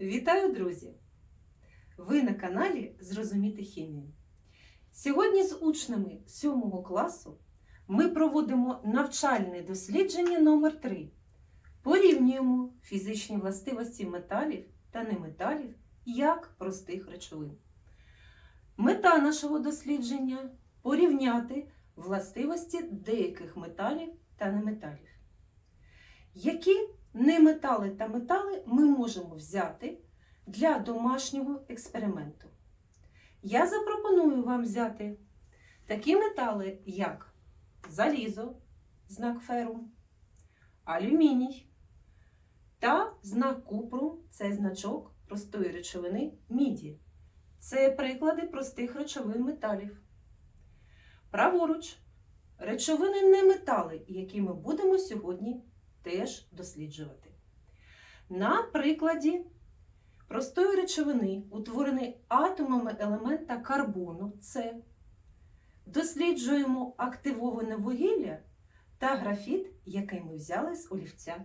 Вітаю, друзі! Ви на каналі Зрозуміти хімію. Сьогодні з учнями 7 класу ми проводимо навчальне дослідження номер 3 Порівнюємо фізичні властивості металів та неметалів як простих речовин. Мета нашого дослідження порівняти властивості деяких металів та неметалів. Які неметали та метали ми можемо взяти для домашнього експерименту. Я запропоную вам взяти такі метали, як залізо, знак ферум, алюміній та знак купру це значок простої речовини міді. Це приклади простих речовин металів. Праворуч речовини не метали, які ми будемо сьогодні теж досліджувати. На прикладі простої речовини, утвореної атомами елемента карбону, С, досліджуємо активоване вугілля та графіт, який ми взяли з олівця,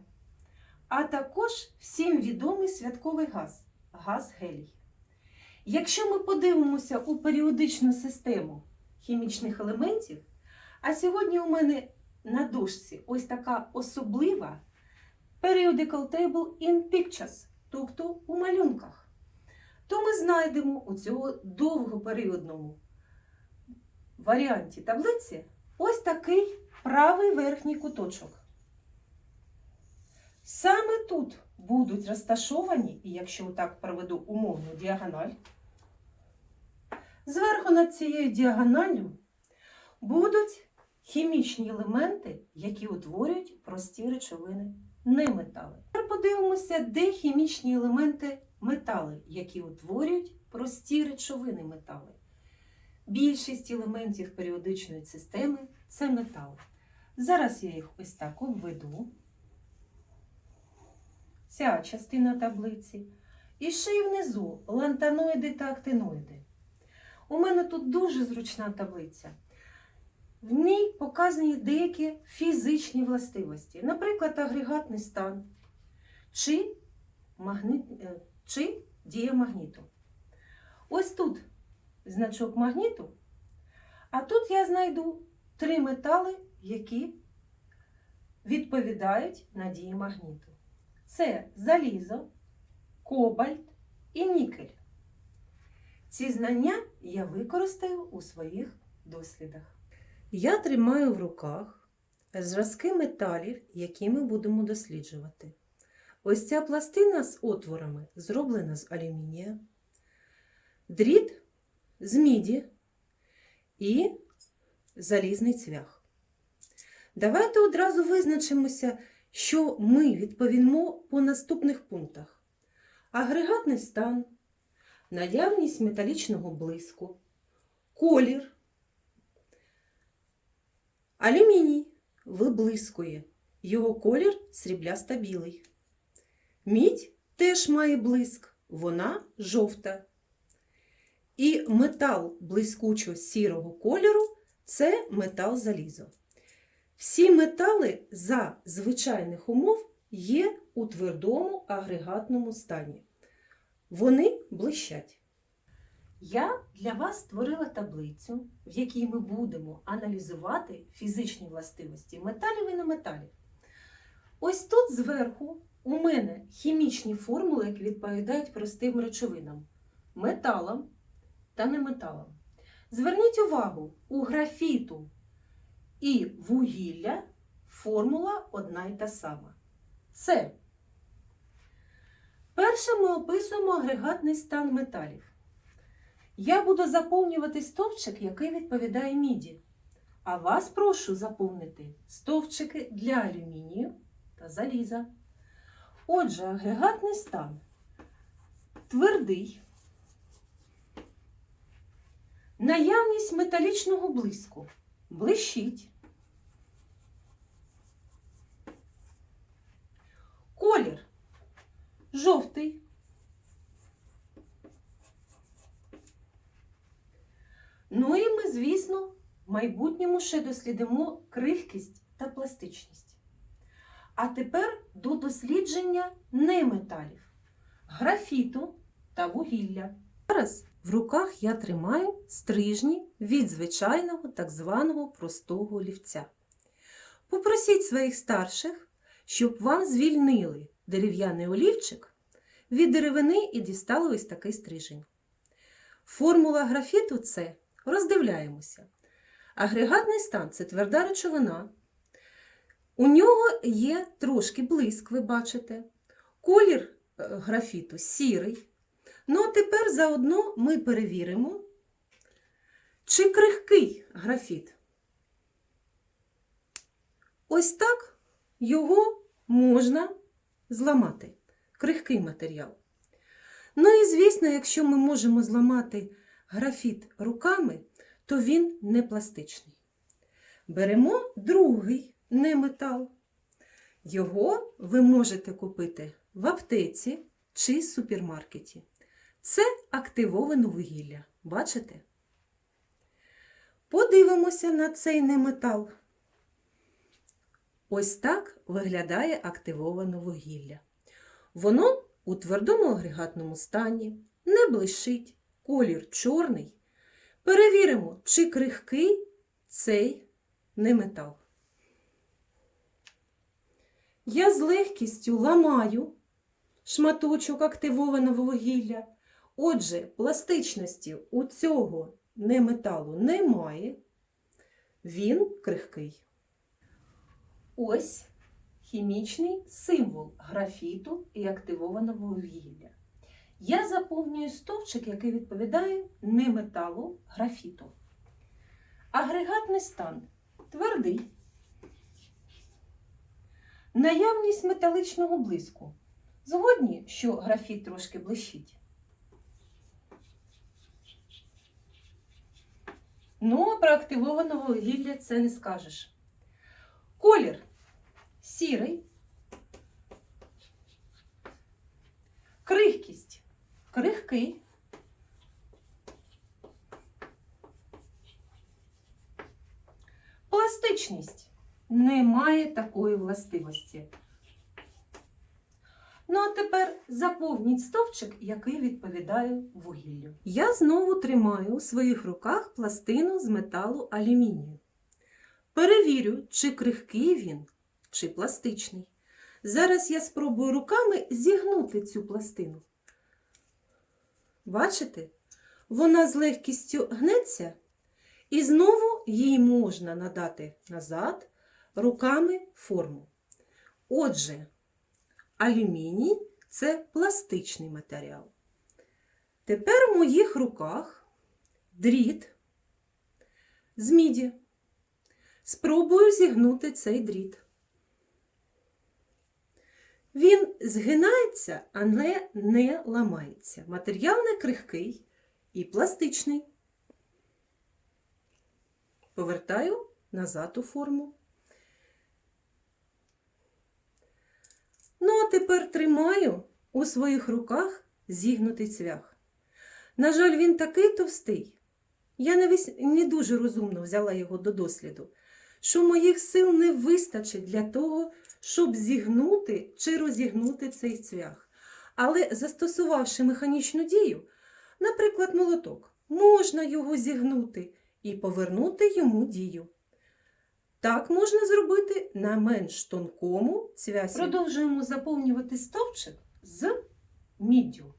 а також всім відомий святковий газ газ гелій. Якщо ми подивимося у періодичну систему хімічних елементів, а сьогодні у мене на дошці ось така особлива periodical table in pictures, тобто у малюнках, то ми знайдемо у цього довгоперіодному варіанті таблиці ось такий правий верхній куточок. Саме тут будуть розташовані, і якщо так проведу умовну діагональ, зверху над цією діагоналлю будуть хімічні елементи, які утворюють прості речовини, не метали. Тепер подивимося, де хімічні елементи метали, які утворюють прості речовини метали. Більшість елементів періодичної системи це метали. Зараз я їх ось так обведу. Ця частина таблиці. І ще й внизу лантаноїди та актиноїди. У мене тут дуже зручна таблиця. В ній показані деякі фізичні властивості, наприклад, агрегатний стан чи, магнит... е, чи дія магніту. Ось тут значок магніту, а тут я знайду три метали, які відповідають на дії магніту. Це залізо, кобальт і нікель. Ці знання я використаю у своїх дослідах. Я тримаю в руках зразки металів, які ми будемо досліджувати. Ось ця пластина з отворами зроблена з алюмінія, дріт з міді і залізний цвях. Давайте одразу визначимося, що ми відповімо по наступних пунктах: агрегатний стан, наявність металічного блиску, колір. Алюміній виблискує, його колір срібляста білий. Мідь теж має блиск, вона жовта. І метал блискучо сірого кольору це метал залізо. Всі метали за звичайних умов є у твердому агрегатному стані. Вони блищать. Я для вас створила таблицю, в якій ми будемо аналізувати фізичні властивості металів і неметалів. Ось тут зверху у мене хімічні формули, які відповідають простим речовинам металам та неметалам. Зверніть увагу, у графіту і вугілля формула одна й та сама. Це перше ми описуємо агрегатний стан металів. Я буду заповнювати стовпчик, який відповідає міді. А вас прошу заповнити стовпчики для алюмінію та заліза. Отже, агрегатний стан твердий, наявність металічного блиску блищить, колір жовтий. Ну і ми, звісно, в майбутньому ще дослідимо крихкість та пластичність. А тепер до дослідження неметалів. графіту та вугілля. Зараз в руках я тримаю стрижні від звичайного так званого простого олівця. Попросіть своїх старших, щоб вам звільнили дерев'яний олівчик від деревини і дістали ось такий стрижень. Формула графіту це роздивляємося. Агрегатний стан це тверда речовина. У нього є трошки блиск, ви бачите. Колір е, графіту сірий. Ну, а тепер заодно ми перевіримо, чи крихкий графіт. Ось так його можна зламати. Крихкий матеріал. Ну і звісно, якщо ми можемо зламати графіт руками, то він не пластичний. Беремо другий неметал. Його ви можете купити в аптеці чи супермаркеті. Це активоване вугілля. Бачите? Подивимося на цей неметал. Ось так виглядає активоване вугілля. Воно у твердому агрегатному стані, не блищить, колір чорний. Перевіримо, чи крихкий цей неметал. Я з легкістю ламаю шматочок активованого вугілля. Отже, пластичності у цього неметалу немає, він крихкий. Ось хімічний символ графіту і активованого вугілля. Я заповнюю стовпчик, який відповідає неметалу графіту. Агрегатний стан твердий. Наявність металичного блиску. Згодні, що графіт трошки блищить. Ну, а про активованого вугілля це не скажеш. Колір сірий. Крихкість крихкий. Пластичність немає такої властивості. Ну, а тепер заповніть стовпчик, який відповідає вугіллю. Я знову тримаю у своїх руках пластину з металу алюмінію. Перевірю, чи крихкий він, чи пластичний. Зараз я спробую руками зігнути цю пластину. Бачите? Вона з легкістю гнеться, і знову їй можна надати назад руками форму. Отже, алюміній це пластичний матеріал. Тепер у моїх руках дріт з міді. Спробую зігнути цей дріт. Він згинається, але не ламається. Матеріал не крихкий і пластичний. Повертаю назад у форму. Ну, а тепер тримаю у своїх руках зігнутий цвях. На жаль, він такий товстий. Я не, вис... не дуже розумно взяла його до досліду, що моїх сил не вистачить для того, щоб зігнути чи розігнути цей цвях. Але застосувавши механічну дію, наприклад, молоток, можна його зігнути і повернути йому дію. Так можна зробити на менш тонкому цвясі. Продовжуємо заповнювати стовпчик з міддю.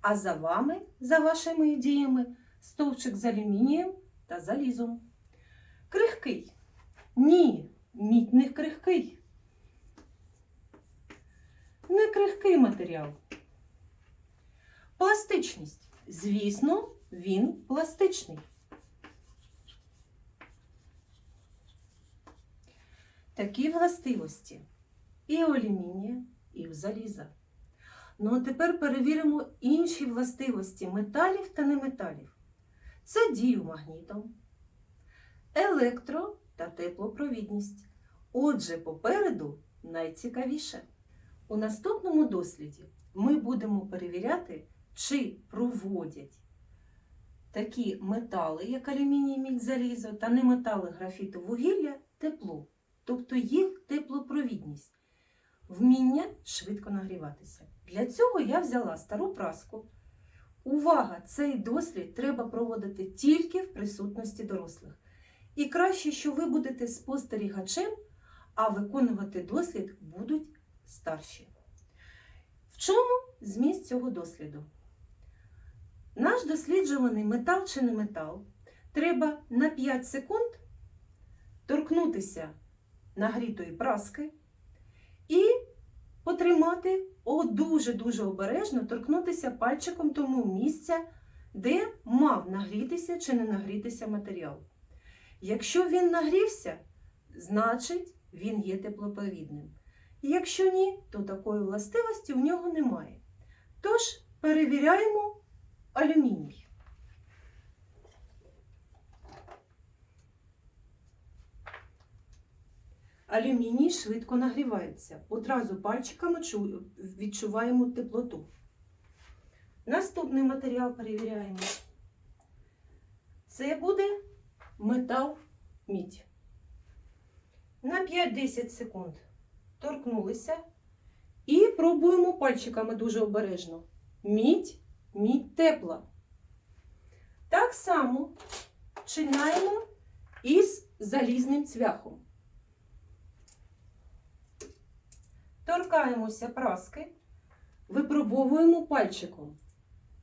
А за вами, за вашими діями, стовпчик з алюмінієм та залізом. Крихкий. Ні, мідь не крихкий. Не крихкий матеріал. Пластичність. Звісно, він пластичний. Такі властивості і у алюмінія, і у заліза. Ну а тепер перевіримо інші властивості металів та неметалів. Це дію магнітом, електро та теплопровідність. Отже, попереду найцікавіше. У наступному досліді ми будемо перевіряти, чи проводять такі метали, як алюміній, мідь, залізо, та неметали графіту вугілля тепло, тобто їх теплопровідність. вміння швидко нагріватися. Для цього я взяла стару праску. Увага! Цей дослід треба проводити тільки в присутності дорослих. І краще, що ви будете спостерігачем, а виконувати дослід будуть старші. В чому зміст цього досліду? Наш досліджуваний метал чи не метал треба на 5 секунд торкнутися нагрітої праски і потримати о, дуже-дуже обережно, торкнутися пальчиком тому місця, де мав нагрітися чи не нагрітися матеріал. Якщо він нагрівся, значить він є теплопровідним. Якщо ні, то такої властивості в нього немає. Тож перевіряємо алюміній. Алюміній швидко нагрівається. Одразу пальчиками відчуваємо теплоту. Наступний матеріал перевіряємо. Це буде метал мідь. На 5-10 секунд торкнулися і пробуємо пальчиками дуже обережно. Мідь, мідь тепла. Так само чинаємо із залізним цвяхом. Торкаємося праски, випробовуємо пальчиком.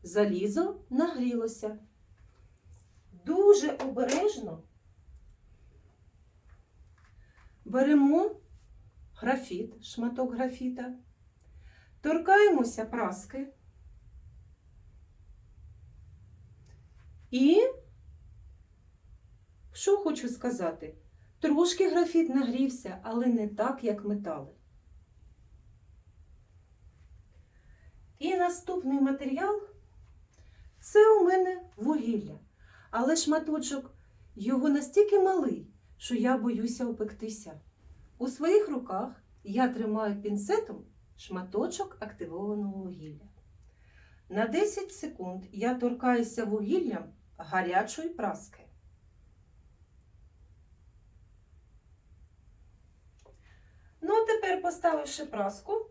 Залізо нагрілося. Дуже обережно беремо графіт, шматок графіта, торкаємося праски і, що хочу сказати, трошки графіт нагрівся, але не так, як метали. І наступний матеріал це у мене вугілля. Але шматочок його настільки малий, що я боюся опектися. У своїх руках я тримаю пінцетом шматочок активованого вугілля. На 10 секунд я торкаюся вугіллям гарячої праски. Ну, а тепер, поставивши праску,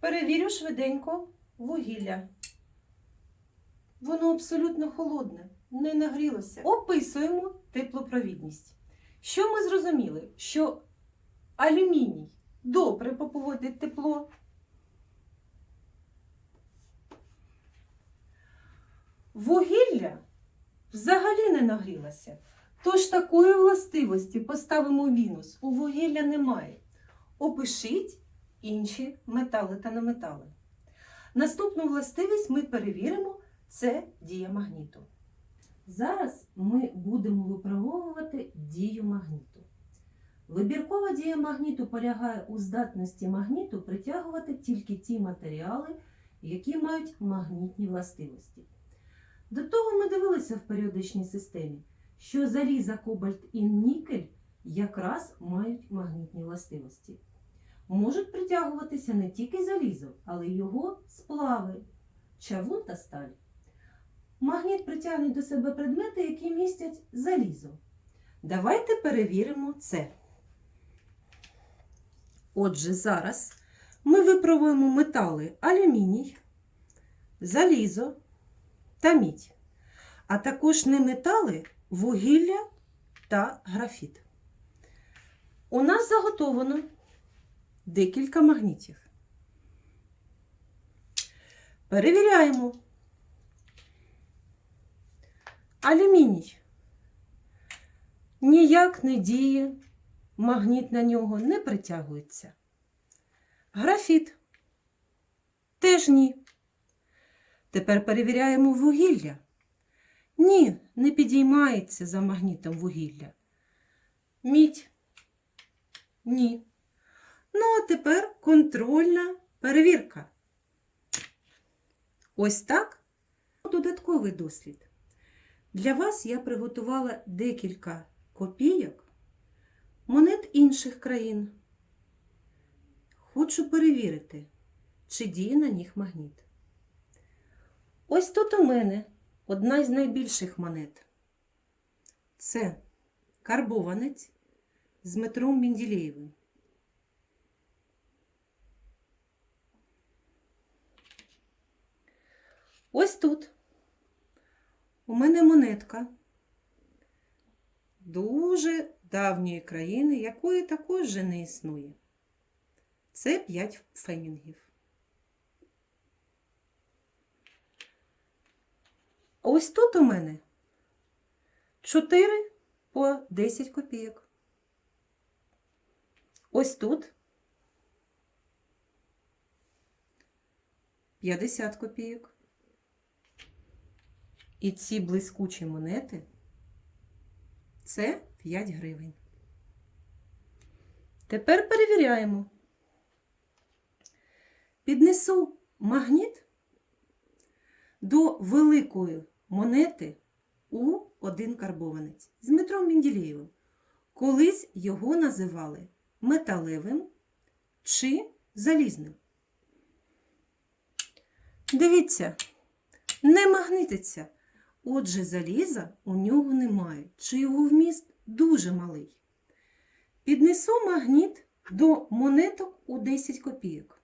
перевірю швиденько вугілля. Воно абсолютно холодне, не нагрілося. Описуємо теплопровідність. Що ми зрозуміли? Що алюміній добре поповодить тепло. Вугілля взагалі не нагрілося. Тож такої властивості поставимо мінус. У вугілля немає. Опишіть інші метали та неметали. Наступну властивість ми перевіримо це дія магніту. Зараз ми будемо випробовувати дію магніту. Вибіркова дія магніту полягає у здатності магніту притягувати тільки ті матеріали, які мають магнітні властивості. До того ми дивилися в періодичній системі, що заліза, кобальт і нікель якраз мають магнітні властивості. Можуть притягуватися не тільки залізо, але й його сплави, чавун та сталь. Магніт притягне до себе предмети, які містять залізо. Давайте перевіримо це. Отже, зараз ми випробуємо метали алюміній, залізо та мідь, а також не метали, вугілля та графіт. У нас заготовано декілька магнітів. Перевіряємо. Алюміній ніяк не діє, магніт на нього не притягується. Графіт теж ні. Тепер перевіряємо вугілля. Ні, не підіймається за магнітом вугілля. Мідь. Ні. Ну, а тепер контрольна перевірка. Ось так додатковий дослід. Для вас я приготувала декілька копійок монет інших країн. Хочу перевірити, чи діє на них магніт. Ось тут у мене одна з найбільших монет. Це карбованець з метром Мінділеєвим. Ось тут у мене монетка. Дуже давньої країни, якої також вже не існує. Це 5 фенінгів. Ось тут у мене 4 по 10 копійок. Ось тут 50 копійок. І ці блискучі монети це 5 гривень. Тепер перевіряємо. Піднесу магніт до великої монети у один карбованець з Дмитром Менділєєвим. Колись його називали металевим чи залізним. Дивіться, не магнититься. Отже, заліза у нього немає, чи його вміст дуже малий. Піднесу магніт до монеток у 10 копійок.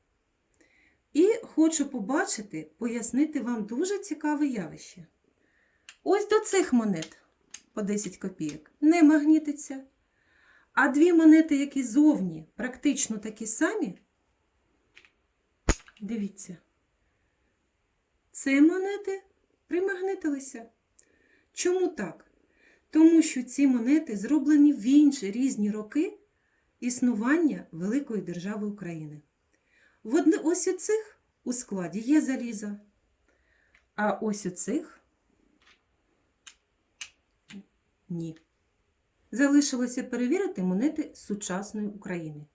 І хочу побачити, пояснити вам дуже цікаве явище. Ось до цих монет по 10 копійок не магнітиться. А дві монети, які зовні практично такі самі, дивіться, ці монети примагнитилися. Чому так? Тому що ці монети зроблені в інші різні роки існування Великої держави України. В одне, ось у цих у складі є залізо, а ось у цих ні. Залишилося перевірити монети сучасної України.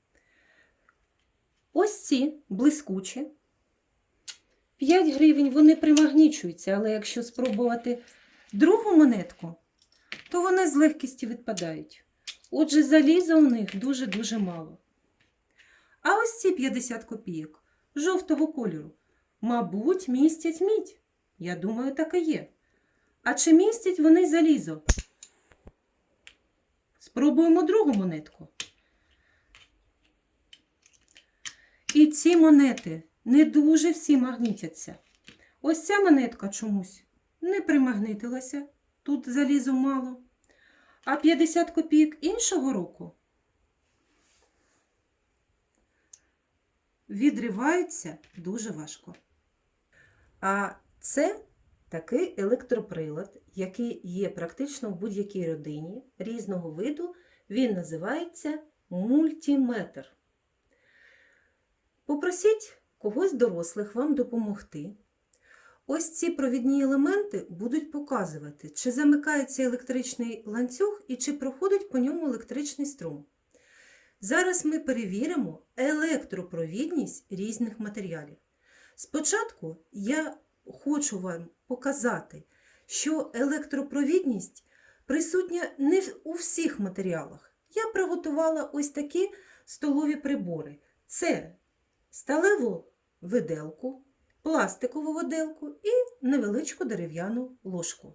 Ось ці блискучі. 5 гривень вони примагнічуються, але якщо спробувати другу монетку, то вони з легкістю відпадають. Отже, заліза у них дуже-дуже мало. А ось ці 50 копійок жовтого кольору, мабуть, містять мідь. Я думаю, так і є. А чи містять вони залізо? Спробуємо другу монетку. І ці монети не дуже всі магнітяться. Ось ця монетка чомусь не примагнитилася, тут залізу мало. А 50 копійок іншого року відриваються дуже важко. А це такий електроприлад, який є практично в будь-якій родині різного виду. Він називається мультиметр. Попросіть когось дорослих вам допомогти. Ось ці провідні елементи будуть показувати, чи замикається електричний ланцюг і чи проходить по ньому електричний струм. Зараз ми перевіримо електропровідність різних матеріалів. Спочатку я хочу вам показати, що електропровідність присутня не у всіх матеріалах. Я приготувала ось такі столові прибори. Це сталеву виделку, пластикову виделку і невеличку дерев'яну ложку.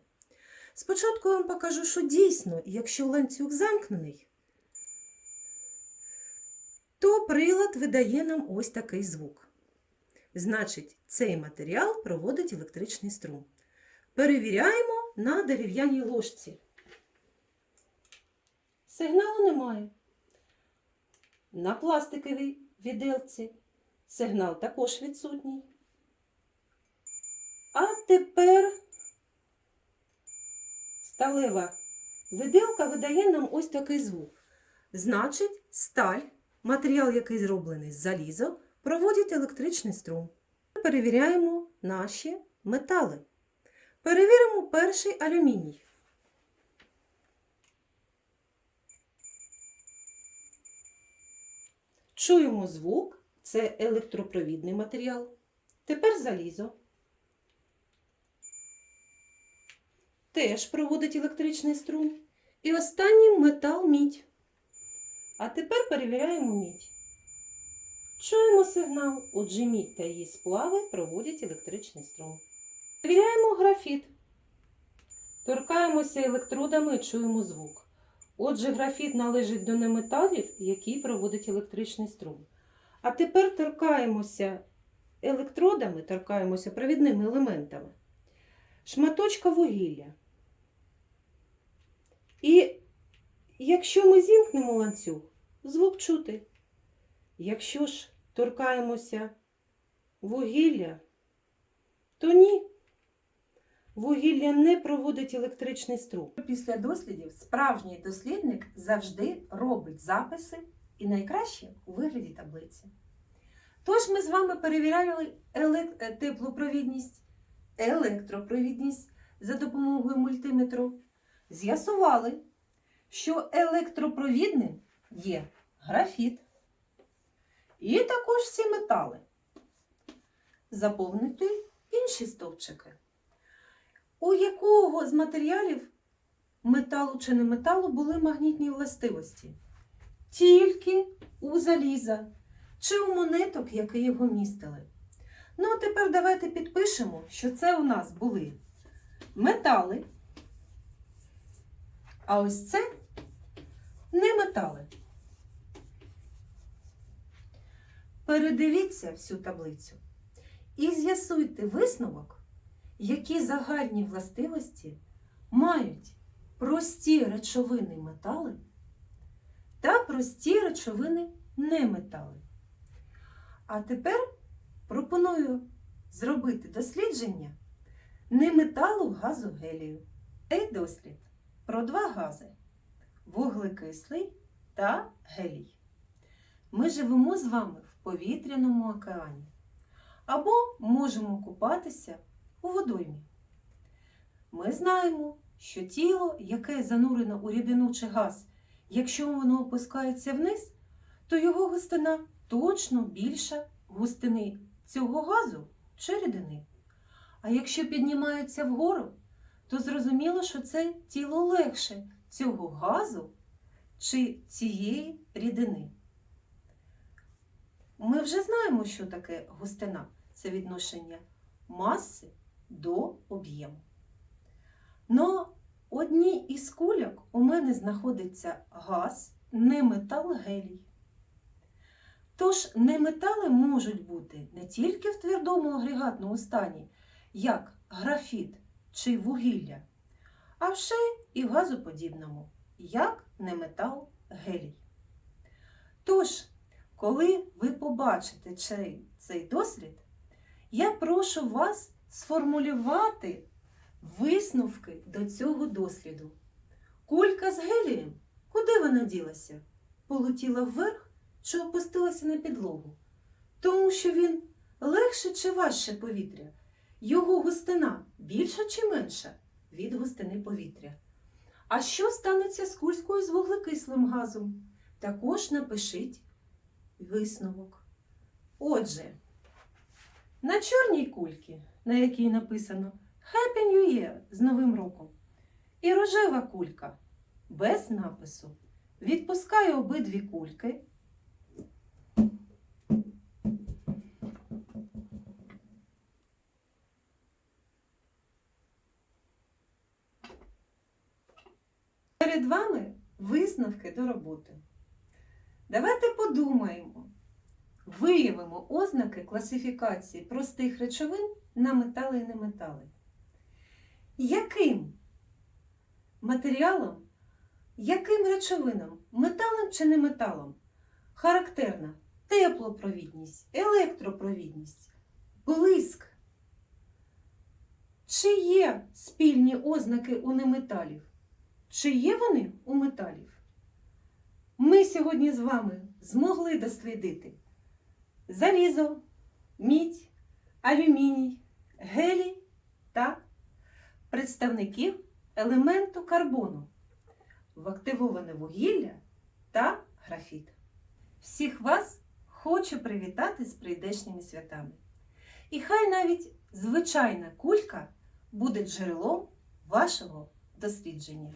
Спочатку я вам покажу, що дійсно, якщо ланцюг замкнений, то прилад видає нам ось такий звук. Значить, цей матеріал проводить електричний струм. Перевіряємо на дерев'яній ложці. Сигналу немає. На пластиковій віделці сигнал також відсутній. А тепер сталева виделка видає нам ось такий звук. Значить, сталь, матеріал, який зроблений з заліза, проводить електричний струм. Перевіряємо наші метали. Перевіримо перший алюміній. Чуємо звук, це електропровідний матеріал. Тепер залізо. Теж проводить електричний струм. І останній метал мідь. А тепер перевіряємо мідь. Чуємо сигнал, отже мідь та її сплави проводять електричний струм. Перевіряємо графіт. Торкаємося електродами і чуємо звук. Отже, графіт належить до неметалів, які проводять електричний струм. А тепер торкаємося електродами, торкаємося провідними елементами. шматочка вугілля. І якщо ми зімкнемо ланцюг, звук чути. Якщо ж торкаємося вугілля, то ні. Вугілля не проводить електричний струм. Після дослідів справжній дослідник завжди робить записи і найкраще у вигляді таблиці. Тож ми з вами перевіряли елек- е, теплопровідність, електропровідність за допомогою мультиметру. З'ясували, що електропровідним є графіт і також всі метали. Заповнити інші стовпчики. У якого з матеріалів металу чи не металу були магнітні властивості? Тільки у заліза чи у монеток, які його містили. Ну, а тепер давайте підпишемо, що це у нас були метали, а ось це не метали. Передивіться всю таблицю і з'ясуйте висновок, які загальні властивості мають прості речовини метали та прості речовини неметали. А тепер пропоную зробити дослідження неметалу газу гелію. Цей дослід про два гази вуглекислий та гелій. Ми живемо з вами в повітряному океані або можемо купатися у водоймі. Ми знаємо, що тіло, яке занурено у рідину газ, якщо воно опускається вниз, то його густина точно більша густини цього газу чи рідини. А якщо піднімається вгору, то зрозуміло, що це тіло легше цього газу чи цієї рідини. Ми вже знаємо, що таке густина це відношення маси до об'єму. Но одній із кульок у мене знаходиться газ, не метал гелій. Тож неметали можуть бути не тільки в твердому агрегатному стані, як графіт чи вугілля, а ще і в газоподібному, як неметал гелій. Тож, коли ви побачите цей, цей дослід, я прошу вас сформулювати висновки до цього досліду. Кулька з гелієм, куди вона ділася? Полетіла вверх чи опустилася на підлогу? Тому що він легше чи важче повітря? Його густина більша чи менша від густини повітря? А що станеться з кулькою з вуглекислим газом? Також напишіть висновок. Отже, на чорній кульці, на якій написано Happy New Year з Новим роком, і рожева кулька без напису. Відпускаю обидві кульки. Висновки до роботи. Давайте подумаємо, виявимо ознаки класифікації простих речовин на метали і неметали. Яким матеріалом, яким речовинам, металом чи неметалом, характерна теплопровідність, електропровідність, блиск? Чи є спільні ознаки у неметалів? Чи є вони у металів? Ми сьогодні з вами змогли дослідити залізо, мідь, алюміній, гелій та представників елементу карбону, в активоване вугілля та графіт. Всіх вас хочу привітати з прийдешніми святами. І хай навіть звичайна кулька буде джерелом вашого дослідження.